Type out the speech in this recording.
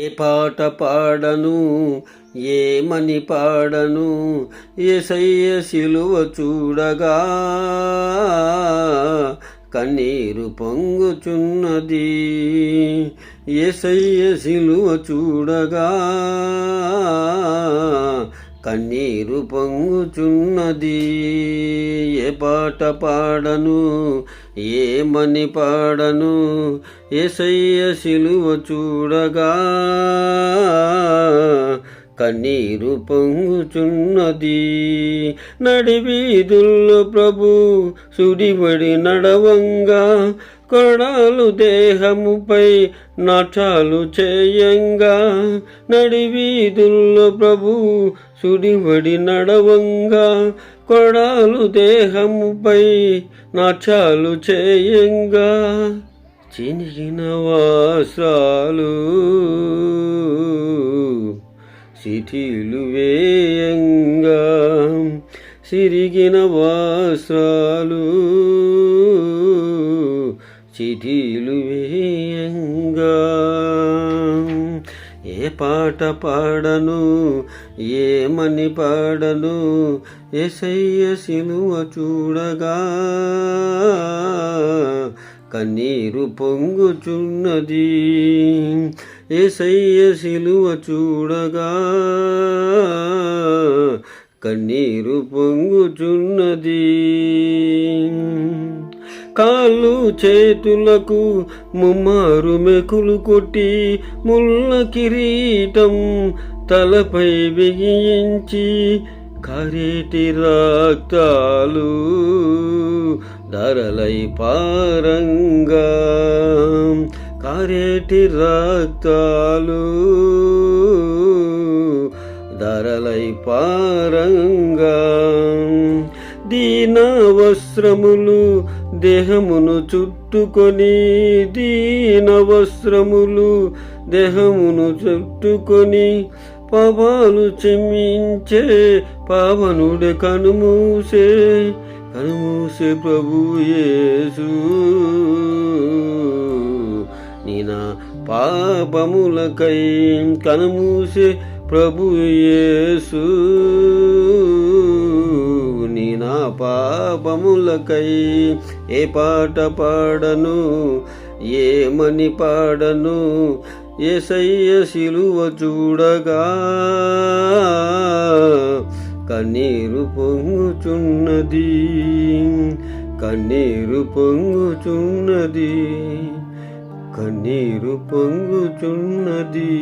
ఏ పాట పాడను ఏమని పాడను ఏసయ్య సిలువ చూడగా కన్నీరు పొంగుచున్నది. ఏసయ్య సిలువ చూడగా కన్నీరు పొంగుచున్నది. ఏ పాట పాడను ఏమని పాడను? ఏసయ్య సిలువ చూడగా కన్నీరు పొంగుచున్నది. నడివీధుల్లో ప్రభు సుడిబడి నడవంగా కొడాలు దేహముపై నాటాలు చేయంగా. నడివీధుల్లో ప్రభు సుడిబడి నడవంగా. కొడాలు దేహముపై నాటాలు చేయంగా. చినిగిన వాసాలు శిథిలు వేయంగా. సిరిగిన వాసాలు చిటీలు వేయంగా. ఏ పాట పాడను ఏమని పాడను ఎసయ్య సిలువ చూడగా. కన్నీరు పొంగుచున్నది ఏసయ్య సిలువ చూడగా. కన్నీరు పొంగుచున్నది. కాళ్ళు చేతులకు ముమ్మారు మెకులు కొట్టి ముళ్ళ కిరీటం తలపై బిగించి కరేటి రాక్తాలు ధరలై పారంగా. కారేటి రాక్తాలు ధరలై పారంగా. దీన వస్త్రములు దేహమును చుట్టుకొని దీన వస్త్రములు దేహమును చుట్టుకొని పాపాలు చెమ్మించే పావనుడు కనుమూసే కనుమూసే ప్రభు యేసు. నీనా పాపములకై కనుమూసే ప్రభు యేసు. పాపములకై ఏ పాట పాడను ఏమని పాడను ఏసయ్య సిలువ చూడగా కన్నీరు పొంగుచున్నది కన్నీరు పొంగుచున్నది కన్నీరు పొంగుచున్నది.